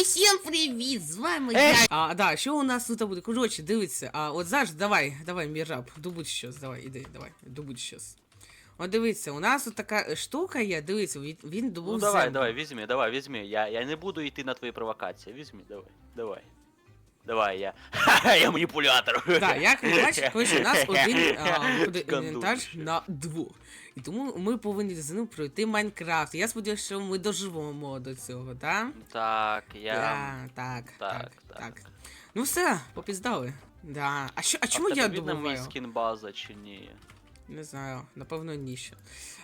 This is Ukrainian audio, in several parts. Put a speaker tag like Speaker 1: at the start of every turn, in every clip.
Speaker 1: Усім привіт! З вами
Speaker 2: Е,
Speaker 1: я. А, да, що у нас тут буде? Коротше, дивіться, а от зараз давай, давай, міраб, добудь щось, давай, іди, давай, добудь щось. От дивіться, у нас тут така штука є, дивіться, він, він добув
Speaker 2: Ну давай,
Speaker 1: землю.
Speaker 2: давай, візьми, давай, візьми. Я, я не буду йти на твої провокації. Візьми, давай, давай. Давай, я. Ха-ха, я маніпулятор.
Speaker 1: Так, як ви бачите, коротше, у нас один а, інвентар
Speaker 2: ще.
Speaker 1: на двох. І тому ми повинні з ним пройти Майнкрафт. Я сподіваюся, що ми доживемо до цього, так?
Speaker 2: Так, я.
Speaker 1: Так, так, так,
Speaker 2: Так,
Speaker 1: так.
Speaker 2: так.
Speaker 1: Ну все, попіздали. Да. А що, а чому я
Speaker 2: видно мій скін база чи ні?
Speaker 1: Не знаю, напевно, ні ще.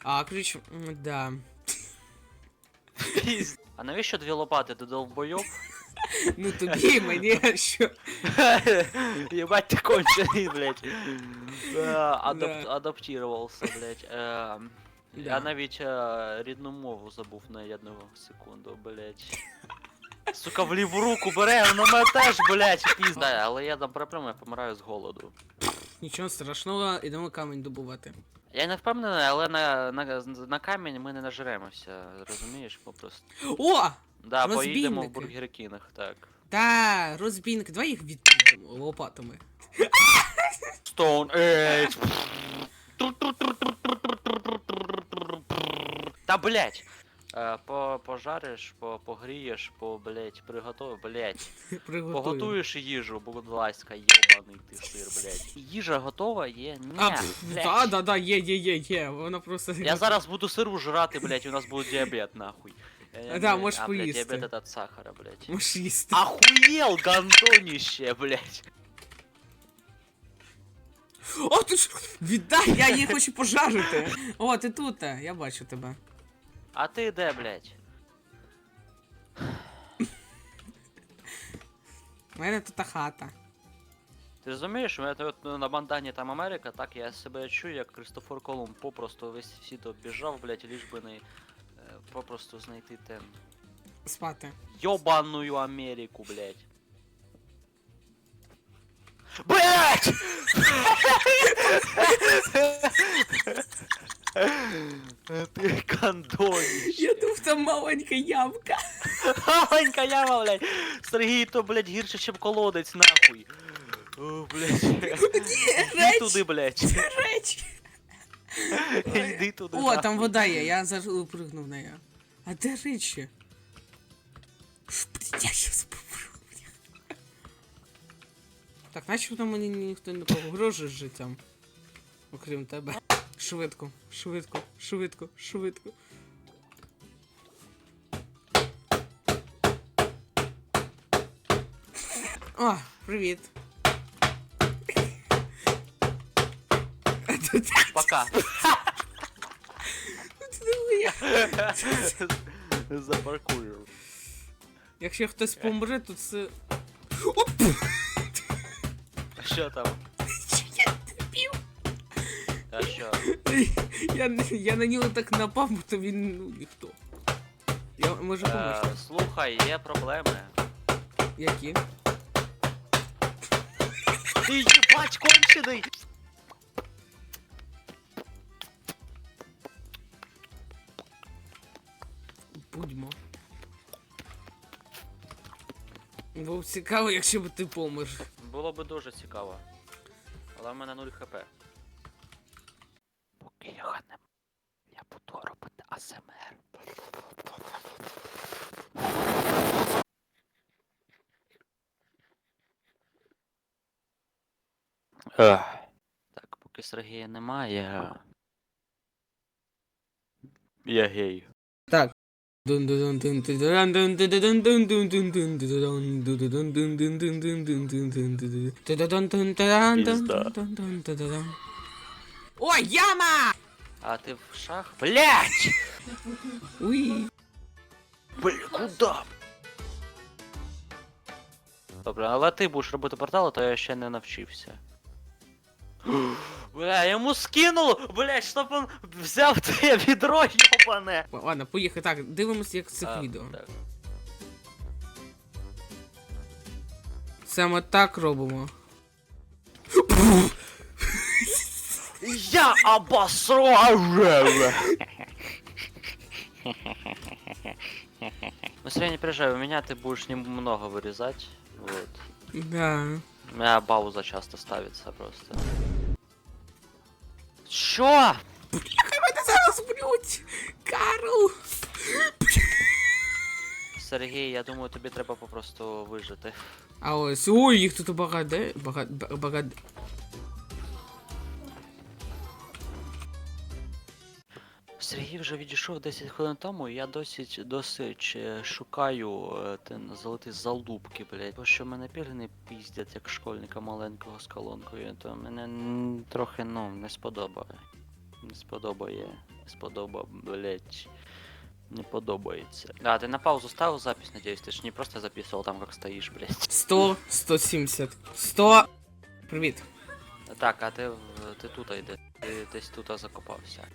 Speaker 1: А, м, да.
Speaker 2: А навіщо дві лопати? Ти долбойоб?
Speaker 1: Ну тобі мені що.
Speaker 2: Єбать ти кончений, блядь. Адап-
Speaker 1: Да.
Speaker 2: Адаптировался, блядь. Е, Я навіть е, рідну мову забув на одну секунду, блядь. Сука, в ліву руку бере, воно мене теж, блядь, пізда. Але я там проблема, я помираю з голоду.
Speaker 1: Нічого страшного, ідемо камінь добувати.
Speaker 2: Я не впевнений, але на, на, на камінь ми не нажремося, розумієш, попросту.
Speaker 1: О!
Speaker 2: Да, поїдемо в
Speaker 1: Розбійники.
Speaker 2: Бургер Кінг, так.
Speaker 1: Та, розбійник, давай їх відпустимо лопатами.
Speaker 2: Stone Age. Та блять. По, пожариш, по, погрієш, по, блять, приготуй, блять. Поготуєш їжу, будь ласка, йобаний ти сир, блять. Їжа готова є? Ні,
Speaker 1: А, пф, да, да, да, є, є, є, є. Вона просто.
Speaker 2: Я зараз буду сиру жрати, блять, у нас буде діабет, нахуй. Е,
Speaker 1: Да,
Speaker 2: блядь,
Speaker 1: можеш
Speaker 2: а, блядь,
Speaker 1: поїсти.
Speaker 2: Діабет от сахара, блять.
Speaker 1: Можеш їсти.
Speaker 2: Охуєл, гандоніще, блять.
Speaker 1: О, ти ж віддай, я її хочу пожарити. О, ти тут, е, я бачу тебе.
Speaker 2: А ти де, блять?
Speaker 1: У мене тут хата.
Speaker 2: Ти розумієш, у мене от ну, на бандані там Америка, так я себе чую, як Кристофор Колумб попросту весь світ обіжав, блять, ліж би не е, попросту знайти тем.
Speaker 1: Спати.
Speaker 2: Йобаную Америку, блять. Блять! Ти кандоніще.
Speaker 1: Я думав, там маленька ямка.
Speaker 2: Маленька яма, блядь. Сергій, то, блядь, гірше, чим колодець, нахуй. О, блядь. Іди туди, блядь.
Speaker 1: реч.
Speaker 2: Іди туди.
Speaker 1: О, там вода є, я запрыгнув на неї. А де речі? Блін, Я щас попру. Так, начебто мені ніхто не погрожує життям. Окрім тебе. Швидко, швидко, швидко, швидко. О, привіт.
Speaker 2: Пока.
Speaker 1: я.
Speaker 2: Запаркую.
Speaker 1: Якщо хтось помре, то це.
Speaker 2: А що там?
Speaker 1: Я терпів.
Speaker 2: А що?
Speaker 1: Я, я на нього так напав, то він ну ніхто. Я можу
Speaker 2: Е,
Speaker 1: помочь.
Speaker 2: слухай, є проблеми.
Speaker 1: Які?
Speaker 2: Ти їбать кончений!
Speaker 1: Б цікаво, якщо б ти помер.
Speaker 2: Було би дуже цікаво. Але в мене 0 хп. Поки я не... Я буду робити АСМР. Так, поки Сергія немає. Я гей.
Speaker 1: Так. Ой, яма!
Speaker 2: А ти в шах? Блять!
Speaker 1: Уй.
Speaker 2: Бля, куда? Добре, але ти будеш робити портали, то я ще не навчився. Бля, йому скинуло! Блять, щоб він взяв те відро, йобане!
Speaker 1: Ладно, поїхали. Так, дивимося, як це
Speaker 2: А,
Speaker 1: відео.
Speaker 2: так.
Speaker 1: Саме так робимо.
Speaker 2: Я обосрал! Ну, Сергей, не переживай, у меня ты будешь немного вырезать. Вот.
Speaker 1: Да.
Speaker 2: У меня пауза часто ставится просто. Чё?
Speaker 1: Мене зараз б'ють! Карл!
Speaker 2: Сергій, я думаю, тобі треба попросту вижити.
Speaker 1: А ось, ой, їх тут багато, да. Багато, багато.
Speaker 2: Сергій вже відійшов 10 хвилин тому, і я досить досить е, шукаю е, золоті залупки, блядь. Бо що мене пільни піздять, як школьника маленького з колонкою, то мене трохи, ну, не сподобає. Не сподобає. Не сподоба, блядь. Не подобається. А, ти на паузу ставив запись, надіюсь, ти ж не просто записував там, як стоїш, блядь.
Speaker 1: 100, 170. 100. Привіт.
Speaker 2: Так, а ти, ти тут йди. Ти десь тут закопався.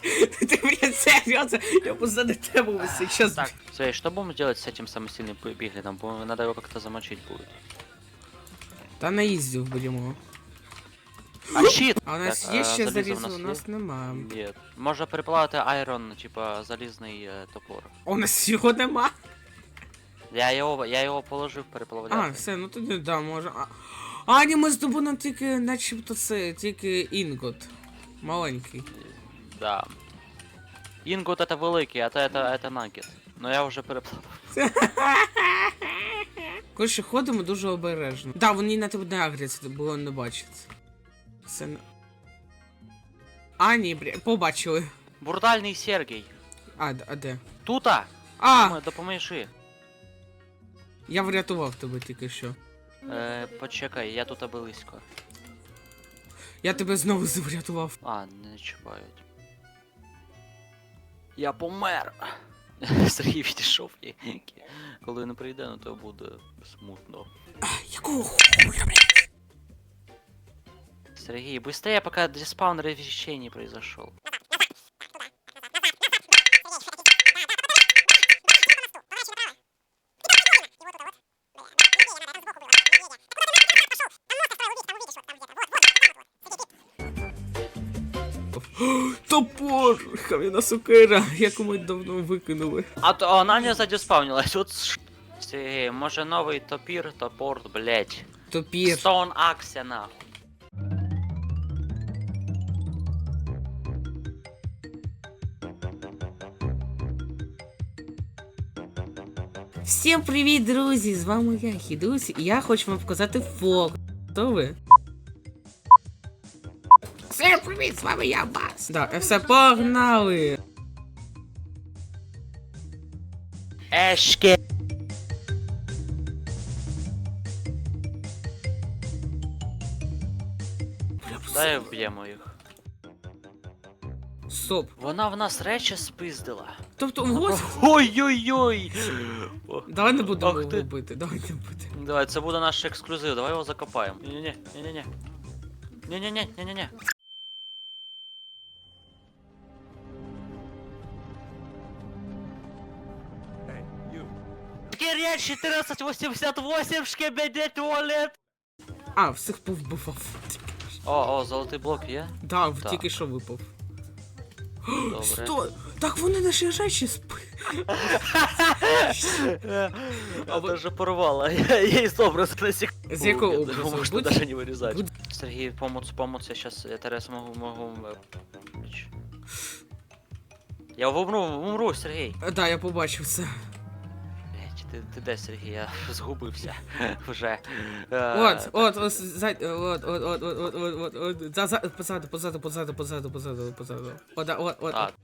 Speaker 1: Ты, блин, серьезно? Я позади тебе ось сейчас.
Speaker 2: Так, Свей, что будем делать с этим самым сильным пи- пиглином? Бо Надо его как-то замочить будет.
Speaker 1: Та наїздів будемо.
Speaker 2: А щит!
Speaker 1: А у нас
Speaker 2: Так,
Speaker 1: є
Speaker 2: а
Speaker 1: ще
Speaker 2: залізо
Speaker 1: залізо,
Speaker 2: у
Speaker 1: у
Speaker 2: нас
Speaker 1: нас нема.
Speaker 2: Нет. Може приплавити айрон, типа залізний е, топор.
Speaker 1: У нас його нема.
Speaker 2: Я його, я його положив переплавляти.
Speaker 1: А, все, ну тоді да, може. А, а ні, ми здобули тільки, начебто це, тільки інгот. Маленький.
Speaker 2: Да. Інгут это великий, а то это, это нагет. Но я вже переплавив.
Speaker 1: Коротше, ходимо дуже обережно. Да, вони на тебе не агряться, було не бачиться. Це не... А, ні, бля, побачили.
Speaker 2: Бурдальний Сергій.
Speaker 1: А, д- а де?
Speaker 2: Тута!
Speaker 1: А!
Speaker 2: Ми, допоможи.
Speaker 1: Я врятував тебе тільки що.
Speaker 2: Е, почекай, я тут близько.
Speaker 1: Я тебе знову врятував.
Speaker 2: А, не чіпають. Я помер. Сергій відійшов. і- Коли не прийде, ну то буде смутно.
Speaker 1: Якого хуя, блядь?
Speaker 2: Сергей, быстрее, пока деспаун ревещей не произошел.
Speaker 1: Кам'яна сокира, яку ми давно викинули.
Speaker 2: А то она не задиспаунилась. Вот ш- може новий топір, топор, блять.
Speaker 1: Топір.
Speaker 2: Stone Axe, нахуй.
Speaker 1: Всім привіт, друзі! З вами я, Хідусь, і я хочу вам показати фок. Хто ви? Привіт, з вами я, Бас. Да, все, погнали!
Speaker 2: Ешке. Дай вб'ємо їх.
Speaker 1: Стоп.
Speaker 2: Вона в нас речі спиздила.
Speaker 1: Тобто, ось.
Speaker 2: Ой-ой-ой!
Speaker 1: Давай не будемо
Speaker 2: Ах ти.
Speaker 1: його бити, давай не будемо.
Speaker 2: Давай, це буде наш ексклюзив, давай його закопаємо. Ні-ні-ні, ні-ні-ні. Ні-ні-ні, ні-ні-ні. Киря 1488 шкебеде туалет.
Speaker 1: А, всіх повбивав.
Speaker 2: О, о, золотий блок є?
Speaker 1: Да, в-
Speaker 2: Так.
Speaker 1: тільки що випав.
Speaker 2: Добре.
Speaker 1: Сто... Так вони наші речі спи.
Speaker 2: А даже порвала. Я ей образ на секунду.
Speaker 1: З якого
Speaker 2: Я
Speaker 1: образу?
Speaker 2: думаю,
Speaker 1: Будь-
Speaker 2: даже не вырезать.
Speaker 1: будь-
Speaker 2: Сергей, помочь, помочь, я сейчас, я Терес могу, могу... э, Я умру, умру, Сергій.
Speaker 1: Да, я побачив це.
Speaker 2: Ти, ти де, Сергій? Я згубився вже. Е,
Speaker 1: От, от, от, от, от, от, от, от, от, от, за, за, позаду, позаду, позаду, позаду, позаду, позаду. От, от, от,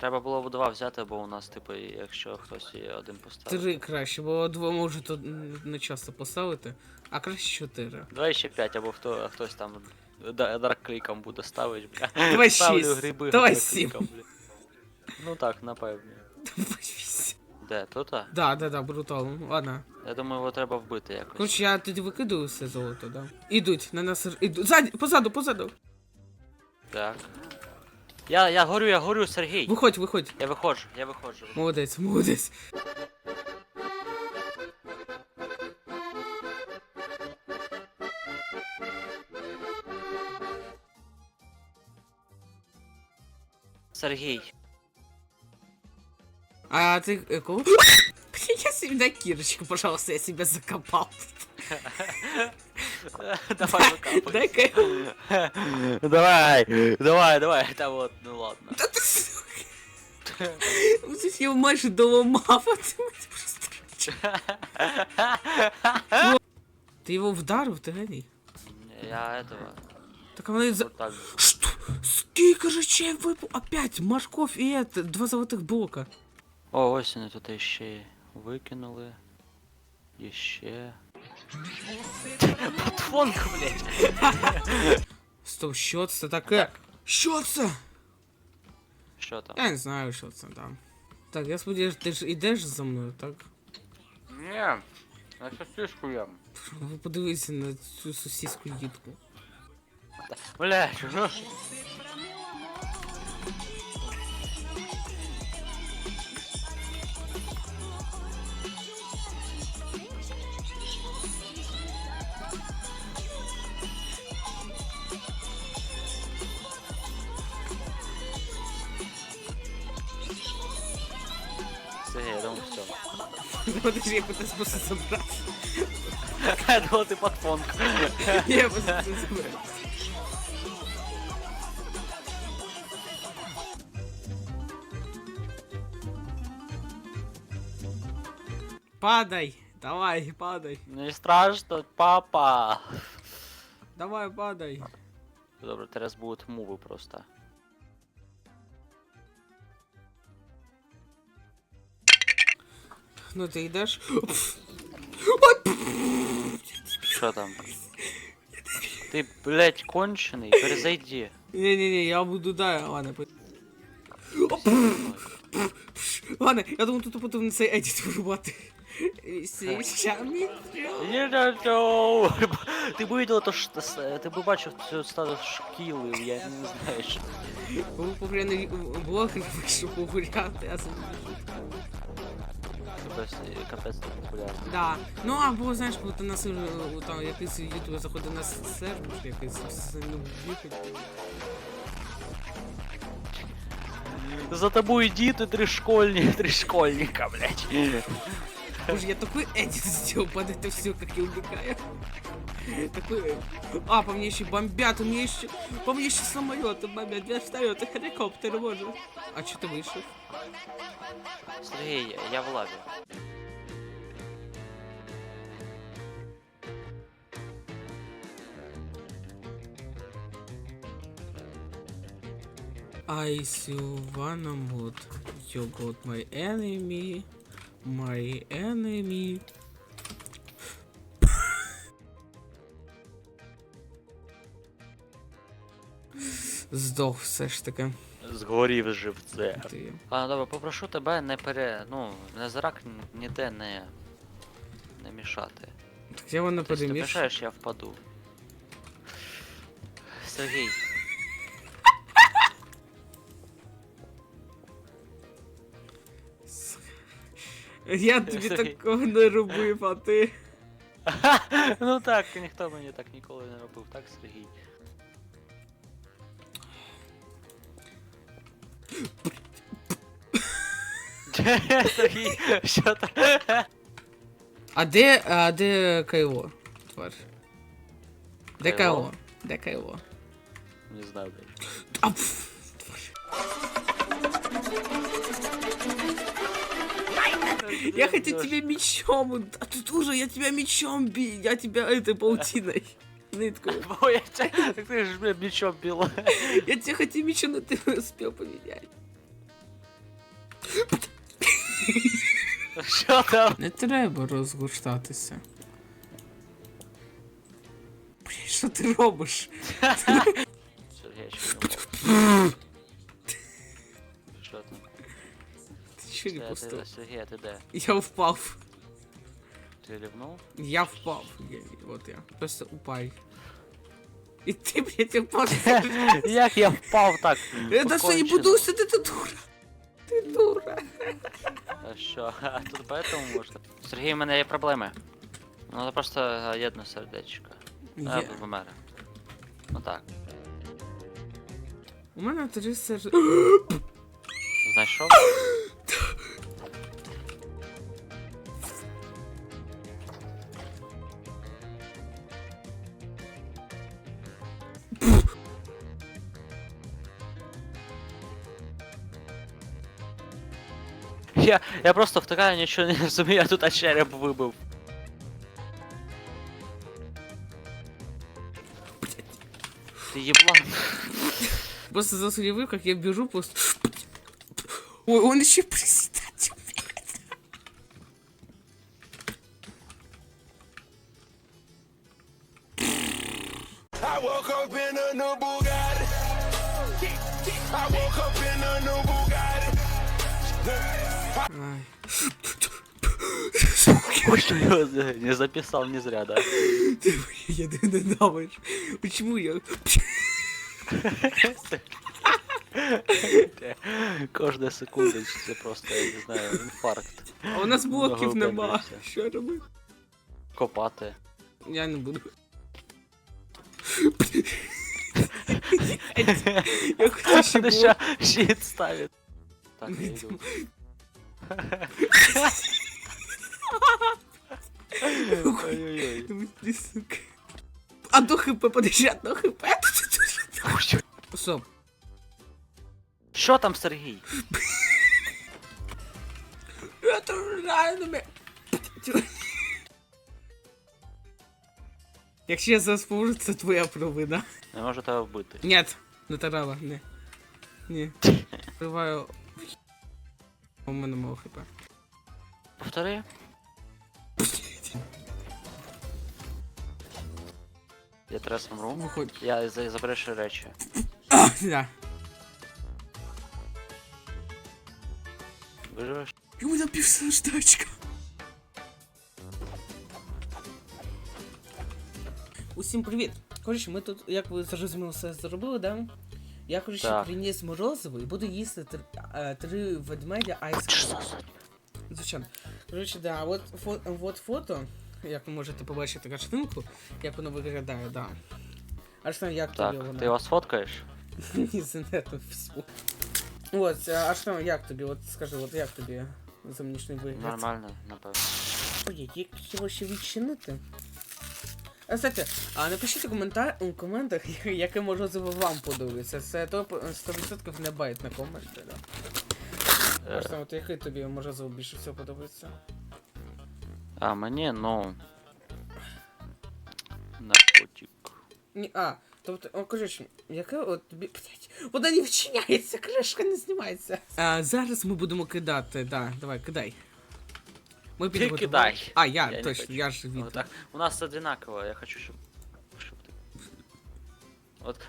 Speaker 2: треба було б два взяти, бо у нас, типу, якщо хтось є один поставив.
Speaker 1: Три краще, бо два можу тут не часто поставити, а краще чотири.
Speaker 2: Давай ще п'ять, або хто, хтось там да- дарк-кліком буде ставити, бля.
Speaker 1: Давай
Speaker 2: Ставлю
Speaker 1: шість.
Speaker 2: гриби
Speaker 1: Давай
Speaker 2: дарк-кліком. Ну так, напевно.
Speaker 1: Давай.
Speaker 2: Де, тут? а?
Speaker 1: Да, да, да, брутал. Ладно.
Speaker 2: Я думаю, його треба вбити якось.
Speaker 1: Короче, я тоді викидаю все золото, да. Ідуть, на нас ідуть. Ззаді, позаду, позаду.
Speaker 2: Так. Я, я горю, я горю, Сергій.
Speaker 1: Виходь, виходь.
Speaker 2: Я виходжу, я виходжу.
Speaker 1: Молодець, молодець.
Speaker 2: Сергій.
Speaker 1: А ты э, кого? Я себе на Кирочку, пожалуйста, я себя закопал.
Speaker 2: Давай викапуй.
Speaker 1: Дай-ка
Speaker 2: Давай, давай, давай. Та от, ну ладно.
Speaker 1: Та ти сука. Ось я майже доламав, а ти мене просто. Ти його вдарив, ти геній.
Speaker 2: Я этого.
Speaker 1: Так а вони за...
Speaker 2: Вот так.
Speaker 1: Что? Скільки речей випав? Опять морков і это, два золотих блока.
Speaker 2: О, ось вони тут іще викинули. Іще. Патфонка, блядь.
Speaker 1: Стоп, що це таке? Що це?
Speaker 2: Що там?
Speaker 1: Я не знаю, що це там. Так, я сподіваюся, ти ж ідеш за мною, так?
Speaker 2: Ні, я сосиску ем.
Speaker 1: Ви подивіться на цю сусідську дітку.
Speaker 2: Блядь, ну. Я думаю, все.
Speaker 1: Подожди, я пытаюсь просто забрати.
Speaker 2: Я думав, ти патфонка.
Speaker 1: Я просто забрати. Падай! Давай, падай!
Speaker 2: Не страшно, папа.
Speaker 1: Давай, падай!
Speaker 2: Добре, teraz будуть муви просто.
Speaker 1: Ну ти йдеш.
Speaker 2: Що там? Ти, блядь, кончений, перезайди.
Speaker 1: Не-не-не, я буду, да, ладно. по- Ладно, я думаю, тут потрібно цей едіт вирубати. Січами.
Speaker 2: Не надо. Ти б видела то, що с- ти б бачив цю стадо шкіли, я не знаю. що-
Speaker 1: Був погряний блогер вийшов погуляти, а сам-
Speaker 2: Капець, капець не популярний.
Speaker 1: Да. Ну або знаєш, коли ти на сир, там якийсь ютубер заходить на сервер, якийсь ну, вихід.
Speaker 2: За тобою діти три школьні, три школьника, блядь.
Speaker 1: Боже, я такой эдит сделал под это все, как я убегаю. Такой... А, по мне еще бомбят, у меня еще... По мне еще самолеты бомбят, вертолеты, хеликоптеры, боже. А что ты вышел?
Speaker 2: Сергій, я в лаві.
Speaker 1: I see one mood. You got my enemy. My enemy. Здох все ж таки.
Speaker 2: Згорів живце.
Speaker 1: Ти.
Speaker 2: А, добре, попрошу тебе не пере. ну, не зрак ніде не. не мішати.
Speaker 1: Так я воно
Speaker 2: Тобто, ти
Speaker 1: подиміш.
Speaker 2: мішаєш, я впаду. Сергій,
Speaker 1: Я тобі
Speaker 2: Сергій.
Speaker 1: такого не робив, а ти.
Speaker 2: ну так, ніхто мені так ніколи не робив, так, Сергій? Сергій, що там?
Speaker 1: А де, а де Кайло? Тварь. Де
Speaker 2: Кайло?
Speaker 1: Кайло? Де Кайло?
Speaker 2: Не знаю навіть.
Speaker 1: А, пф, тварь. Я хотел тебе мечом, а тут уже я тебя мечом би, я тебя этой паутиной. Ниткой.
Speaker 2: Ой, я тебе- так ти ж мене мечом біла.
Speaker 1: Я тебе хотел мечом, но ты успел поменять.
Speaker 2: Що там?
Speaker 1: Не треба розгортатися. Блін, що ти робиш?
Speaker 2: Що не Де
Speaker 1: пустив?
Speaker 2: ти, Сергій, а ти де?
Speaker 1: Я впав.
Speaker 2: Ти рівнув?
Speaker 1: Я впав. Я, вот я. Просто упай. І ти, блядь, упав.
Speaker 2: Як я впав так?
Speaker 1: Я на що не буду ти, ти дура. Ти дура.
Speaker 2: А що? А тут поэтому можна? Сергій, у мене є проблеми. Ну, Надо просто одне сердечко. А,
Speaker 1: Є.
Speaker 2: помер. Ну так.
Speaker 1: У мене три серж...
Speaker 2: Знайшов? Я, я просто втикаю, нічого не розумію, а тут а череп вибив. Ти єблан.
Speaker 1: Просто засудил, как я бежу просто... Ой, он еще
Speaker 2: Ой, Не записал не зря, да?
Speaker 1: Ты я ненавижу. Почему я...
Speaker 2: Кожна секунда це просто, я не знаю, інфаркт.
Speaker 1: А у нас блоків нема.
Speaker 2: Наглибився.
Speaker 1: Що робити?
Speaker 2: Копати.
Speaker 1: Я не буду. Я хочу ще було...
Speaker 2: щит ставить. Так, я йду. Ой-ой-ой.
Speaker 1: Ти, сука. Одно хп, подожди, одно хп. Стоп.
Speaker 2: Що там, Сергій?
Speaker 1: Это реально Якщо я зараз поможу, це твоя провина.
Speaker 2: Не можу тебе вбити.
Speaker 1: Нет, не треба, не. Ні. Триваю. У мене мало хп.
Speaker 2: Повтори. Я зараз умру.
Speaker 1: Виходь.
Speaker 2: Я за- речі.
Speaker 1: Да.
Speaker 2: Виживеш?
Speaker 1: І у мене півсердечка. Усім привіт! Коротше, ми тут, як ви зрозуміло, все зробили, да? Я коротше
Speaker 2: Так.
Speaker 1: приніс морозиво і буду їсти три, е, три ведмедя айс. Звичайно. Коротше, да, от, фо, от фото, як ви можете побачити картинку, як воно виглядає, да. А що як тобі
Speaker 2: Так,
Speaker 1: воно?
Speaker 2: ти його сфоткаєш?
Speaker 1: Із інтернету всю. От, а що, як тобі, от скажи, от як тобі зовнішній вигляд?
Speaker 2: Нормально, напевно.
Speaker 1: Ой, як його ще відчинити? А, Кстати, а напишіть у, коментар... у коментах, яке морозиво вам подобається. Це то 100% не байт на коменти, да.
Speaker 2: Е,
Speaker 1: що, от яке тобі морозиво більше всього подобається?
Speaker 2: А, мені, ну. Наркотик.
Speaker 1: Ні, а, тобто, о, коротше, яке от тобі. Блять, вона не вчиняється, кришка не знімається. А, зараз ми будемо кидати, да, давай, кидай. Ми
Speaker 2: Ти
Speaker 1: підготували-
Speaker 2: кидай.
Speaker 1: А, я,
Speaker 2: Я не
Speaker 1: точно,
Speaker 2: хочу.
Speaker 1: я ж від.
Speaker 2: Вот так. У нас одинаково, я хочу, щоб. Щоб ти. От.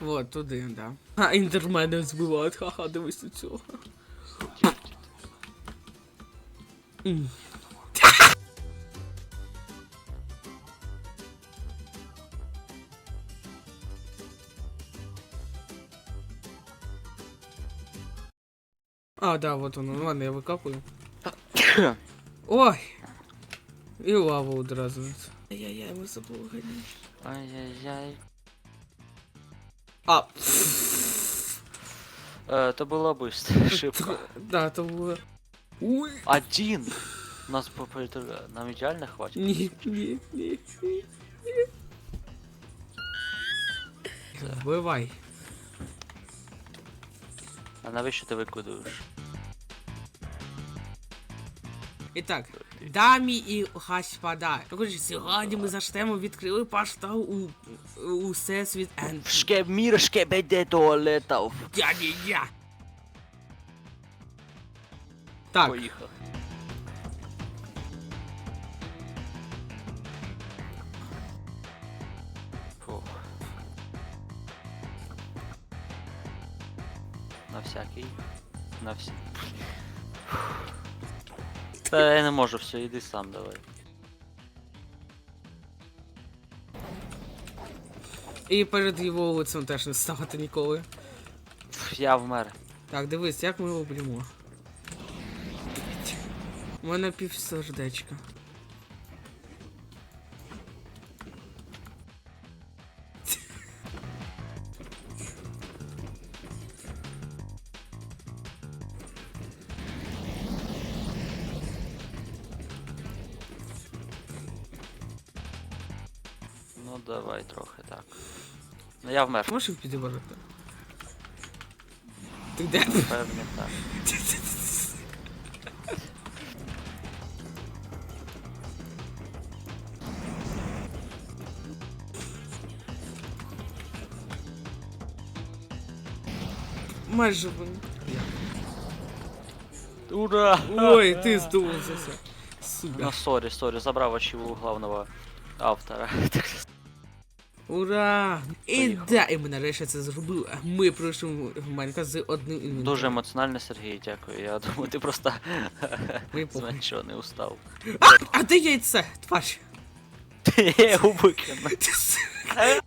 Speaker 1: Вот, туди, да. А, інтермене збивають, ха-ха, дивись на цього. М. А, да, вот он, ну ладно, я викапую. Ой! І лава одразу. Ай-яй-яй, ми забули гані.
Speaker 2: Ай-яй-яй.
Speaker 1: А,
Speaker 2: Е, то була быстро. Шибко.
Speaker 1: да, то було. Ой!
Speaker 2: Один. У нас по по- нам ідеально хватить.
Speaker 1: Ні, ні, ні, ні. Вбивай.
Speaker 2: А навіщо ти викидуєш?
Speaker 1: І так, дамі і господа. Коротше, сьогодні ми заштемо відкрили портал у, у всесвіт Енд.
Speaker 2: Шке мір шкебеде туалетов.
Speaker 1: Я не я. Так,
Speaker 2: Поїхав. Всякий. На всі. Та я не можу, все, іди сам давай.
Speaker 1: і перед його лицем теж не ставати ніколи.
Speaker 2: Я вмер.
Speaker 1: Так, дивись, як ми його б'ємо. У мене пів сердечка.
Speaker 2: давай трохи так. Ну я вмер.
Speaker 1: Можеш підібрати? Ти де?
Speaker 2: Певні, так.
Speaker 1: Майже вон.
Speaker 2: Ура!
Speaker 1: Ой, ты сдулся. Сука.
Speaker 2: Ну, сори, сори, забрав очеву главного автора.
Speaker 1: Ура! І да, і ми нарешті це зробили. Ми пройшли в Майнкрафт з одним інвентарем.
Speaker 2: Дуже емоціонально, Сергій, дякую. Я думаю, ти просто з
Speaker 1: похуй.
Speaker 2: не устав.
Speaker 1: А де яйце? Тварь.
Speaker 2: Ти.
Speaker 1: Ти сука.